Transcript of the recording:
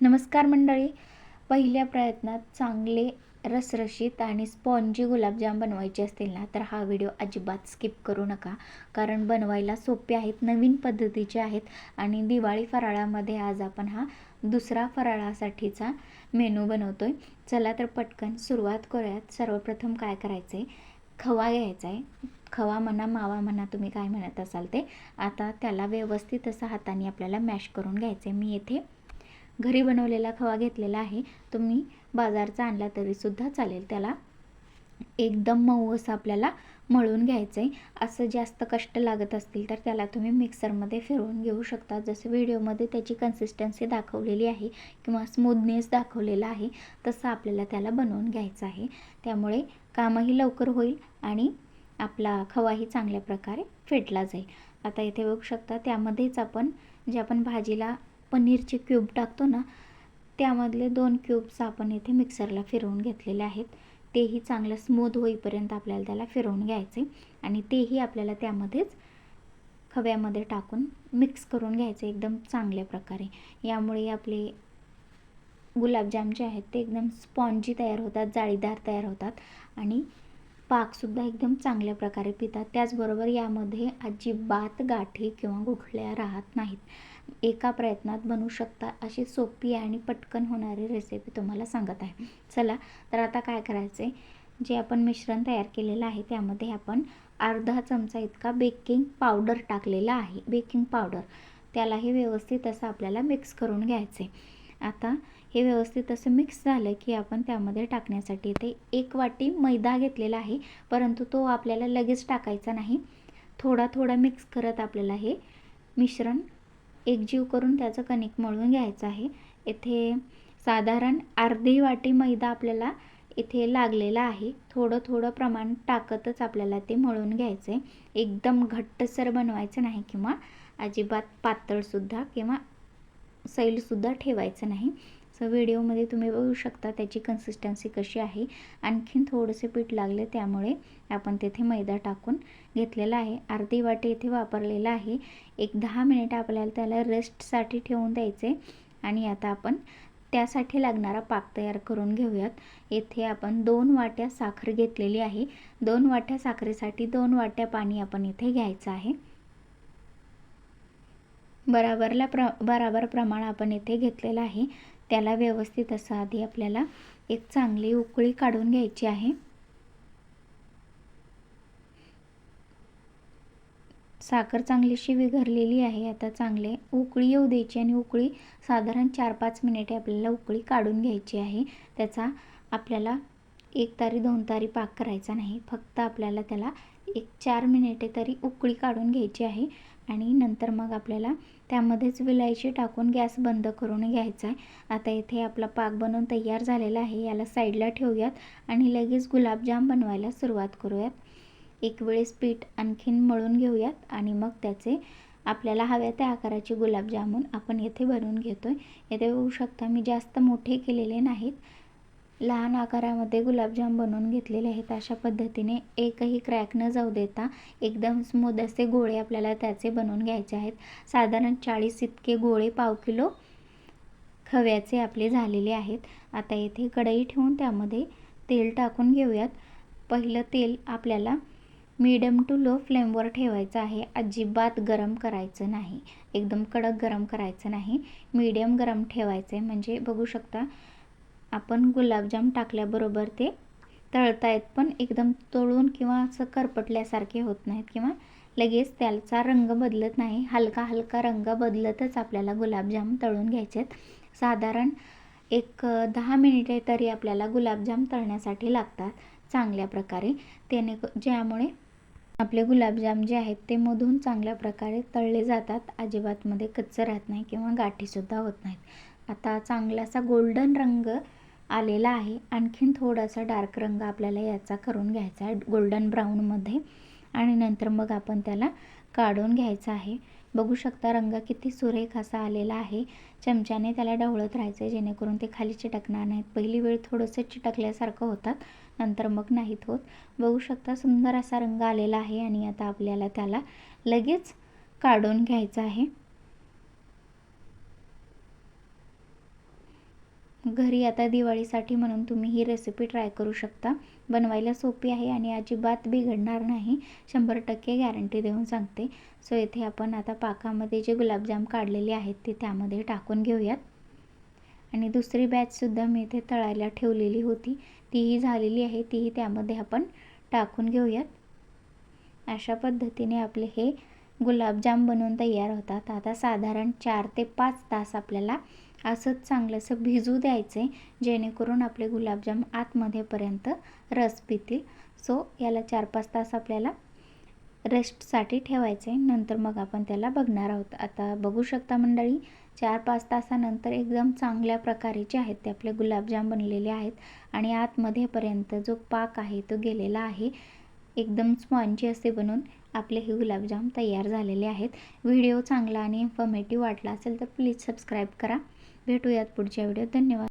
नमस्कार मंडळी. पहिल्या प्रयत्नात चांगले रसरशीत आणि स्पॉन्जी गुलाबजाम बनवायचे असतील ना तर हा व्हिडिओ अजिबात स्किप करू नका. कारण बनवायला सोपे आहेत नवीन पद्धतीचे आहेत आणि दिवाळी फराळामध्ये आज आपण हा दुसरा फराळासाठीचा मेनू बनवतो आहे चला तर पटकन सुरुवात करूयात. सर्वप्रथम काय करायचं आहे खवा घ्यायचा आहे. खवा म्हणा मावा म्हणा तुम्ही काय म्हणत असाल ते. आता त्याला व्यवस्थित असं हाताने आपल्याला मॅश करून घ्यायचं आहे मी येथे घरी बनवलेला खवा घेतलेला आहे. तुम्ही बाजारचा आणला तरीसुद्धा चालेल. त्याला एकदम मऊ असं आपल्याला मळून घ्यायचं आहे असं जास्त कष्ट लागत असतील तर त्याला तुम्ही मिक्सरमध्ये फिरवून घेऊ शकता. जसं व्हिडिओमध्ये त्याची कन्सिस्टन्सी दाखवलेली आहे किंवा स्मूदनेस दाखवलेला आहे तसं आपल्याला त्याला बनवून घ्यायचं आहे. त्यामुळे कामही लवकर होईल आणि आपला खवाही चांगल्या प्रकारे फेटला जाईल. आता इथे बघू शकता त्यामध्येच आपण जे आपण भाजीला पनीरचे क्यूब टाकतो ना त्यामधले दोन क्यूब्स आपण इथे मिक्सरला फिरवून घेतलेले आहेत. तेही चांगलं स्मूथ होईपर्यंत आपल्याला त्याला फिरवून घ्यायचे आणि तेही आपल्याला त्यामध्येच खव्यामध्ये टाकून मिक्स करून घ्यायचे एकदम चांगल्या प्रकारे. यामुळे आपले गुलाबजाम जे आहेत ते एकदम स्पॉन्जी तयार होतात जाळीदार तयार होतात आणि पाकसुद्धा एकदम चांगल्या प्रकारे पितात. त्याचबरोबर यामध्ये अजिबात गाठी किंवा गुठळ्या राहत नाहीत. एका प्रयत्नात बनवू शकता अशी सोपी आणि पटकन होणारी रेसिपी तुम्हाला सांगत आहे. चला तर आता काय करायचं आहे जे आपण मिश्रण तयार केलेलं आहे त्यामध्ये आपण अर्धा चमचा इतका बेकिंग पावडर टाकलेला आहे. बेकिंग पावडर त्यालाही व्यवस्थित असं आपल्याला मिक्स करून घ्यायचं आहे आता हे व्यवस्थित असं मिक्स झालं की आपण त्यामध्ये टाकण्यासाठी ते एक वाटी मैदा घेतलेला आहे परंतु तो आपल्याला लगेच टाकायचा नाही. थोडा थोडा मिक्स करत आपल्याला हे मिश्रण एकजीव करून त्याचं कणिक मळून घ्यायचं आहे. इथे साधारण अर्धी वाटी मैदा आपल्याला इथे लागलेला आहे. थोडं थोडं प्रमाण टाकतच आपल्याला ते मळून घ्यायचं आहे एकदम घट्टसर बनवायचं नाही किंवा अजिबात पातळसुद्धा किंवा सैलसुद्धा ठेवायचं नाही. सो व्हिडिओमध्ये तुम्ही बघू शकता त्याची कन्सिस्टन्सी कशी आहे. आणखीन थोडेसे पीठ लागले त्यामुळे आपण तेथे मैदा टाकून घेतलेला आहे. अर्धी वाटी इथे वापरलेला आहे. एक दहा मिनिटं आपल्याला त्याला रेस्टसाठी ठेवून द्यायचे आणि आता आपण त्यासाठी लागणारा पाक तयार करून घेऊयात. येथे आपण दोन वाट्या साखर घेतलेली आहे. दोन वाट्या साखरेसाठी दोन वाट्या पाणी आपण इथे घ्यायचं आहे. बराबरला प्र बराबर प्रमाण आपण इथे घेतलेलं आहे. त्याला व्यवस्थित असं आधी आपल्याला एक चांगली उकळी काढून घ्यायची आहे. साखर चांगलीशी विघरलेली आहे. आता चांगले उकळी येऊ द्यायची आणि उकळी साधारण चार पाच मिनिटे आपल्याला उकळी काढून घ्यायची आहे. त्याचा आपल्याला एक तारी दोन तारी पाक करायचा नाही. फक्त आपल्याला त्याला एक चार मिनिटे तरी उकळी काढून घ्यायची आहे. आणि नंतर मग आपल्याला त्यामध्येच विलायची टाकून गॅस बंद करून घ्यायचा आहे. आता इथे आपला पाक बनवून तयार झालेला आहे. याला साईडला ठेवूयात आणि लगेच गुलाबजाम बनवायला सुरुवात करूयात. एक वेळेस पीठ आणखीन मळून घेऊयात आणि मग त्याचे आपल्याला हव्या त्या आकाराचे गुलाबजामुन आपण येथे बनवून घेतो आहे येथे होऊ शकता मी जास्त मोठे केलेले नाहीत. लहान आकारामध्ये गुलाबजाम बनवून घेतलेले आहेत. अशा पद्धतीने एकही क्रॅक न जाऊ देता एकदम स्मूद असे गोळे आपल्याला त्याचे बनवून घ्यायचे आहेत. साधारण चाळीस इतके गोळे पाव किलो खव्याचे आपले झालेले आहेत. आता येथे कढई ठेवून त्यामध्ये तेल टाकून घेऊयात. पहिलं तेल आपल्याला मीडियम टू लो फ्लेमवर ठेवायचं आहे. अजिबात गरम करायचं नाही. एकदम कडक गरम करायचं नाही. मीडियम गरम ठेवायचं आहे म्हणजे बघू शकता आपण गुलाबजाम टाकल्याबरोबर ते तळतायत पण एकदम तळून किंवा असं करपटल्यासारखे होत नाहीत किंवा लगेच त्याचा रंग बदलत नाही. हलका हलका रंग बदलतच आपल्याला गुलाबजाम तळून घ्यायचे आहेत. साधारण एक दहा मिनिटे तरी आपल्याला गुलाबजाम तळण्यासाठी लागतात चांगल्या प्रकारे. त्याने ज्यामुळे आपले गुलाबजाम जे आहेत ते मधून चांगल्या प्रकारे तळले जातात. अजिबातमध्ये कच्चं राहत नाही किंवा गाठीसुद्धा होत नाहीत. आता चांगलासा गोल्डन रंग आलेला आहे. आणखीन थोडासा डार्क रंग आपल्याला याचा करून घ्यायचा आहे गोल्डन ब्राऊनमध्ये आणि नंतर मग आपण त्याला काढून घ्यायचं आहे. बघू शकता रंग किती सुरेख असा आलेला आहे. चमच्याने त्याला ढवळत राहायचं आहे जेणेकरून ते खाली चिटकणार नाहीत. पहिली वेळ थोडंसं चिटकल्यासारखं होतात नंतर मग नाहीत होत. बघू शकता सुंदर असा रंग आलेला आहे आणि आता आपल्याला त्याला लगेच काढून घ्यायचं आहे. घरी आता दिवाळीसाठी म्हणून तुम्ही ही रेसिपी ट्राय करू शकता. बनवायला सोपी आहे आणि अजिबात बिघडणार नाही. शंभर टक्के गॅरंटी देऊन सांगते. सो येथे आपण आता पाकामध्ये जे गुलाबजाम काढलेले आहेत ते त्यामध्ये टाकून घेऊयात. आणि दुसरी बॅचसुद्धा मी इथे तळायला ठेवलेली होती. तीही झालेली आहे तीही त्यामध्ये आपण टाकून घेऊयात. अशा पद्धतीने आपले हे गुलाबजाम बनवून तयार होतात. आता साधारण चार ते पाच तास आपल्याला असंच चांगलंसं भिजू द्यायचं आहे जेणेकरून आपले गुलाबजाम आतमध्येपर्यंत रस पितील सो याला चार पाच तास आपल्याला रेस्टसाठी ठेवायचं आहे नंतर मग आपण त्याला बघणार आहोत. आता बघू शकता मंडळी चार पाच तासानंतर एकदम चांगल्या प्रकारे जे आहेत ते आपले गुलाबजाम बनलेले आहेत आणि आतमध्येपर्यंत जो पाक आहे तो गेलेला आहे. एकदम स्पॉन्जी असे बनून आपले हे गुलाबजाम तयार झालेले आहेत. व्हिडिओ चांगला आणि इन्फॉर्मेटिव्ह वाटला असेल तर प्लीज सबस्क्राईब करा. भेटूयात पुढच्या व्हिडिओत धन्यवाद.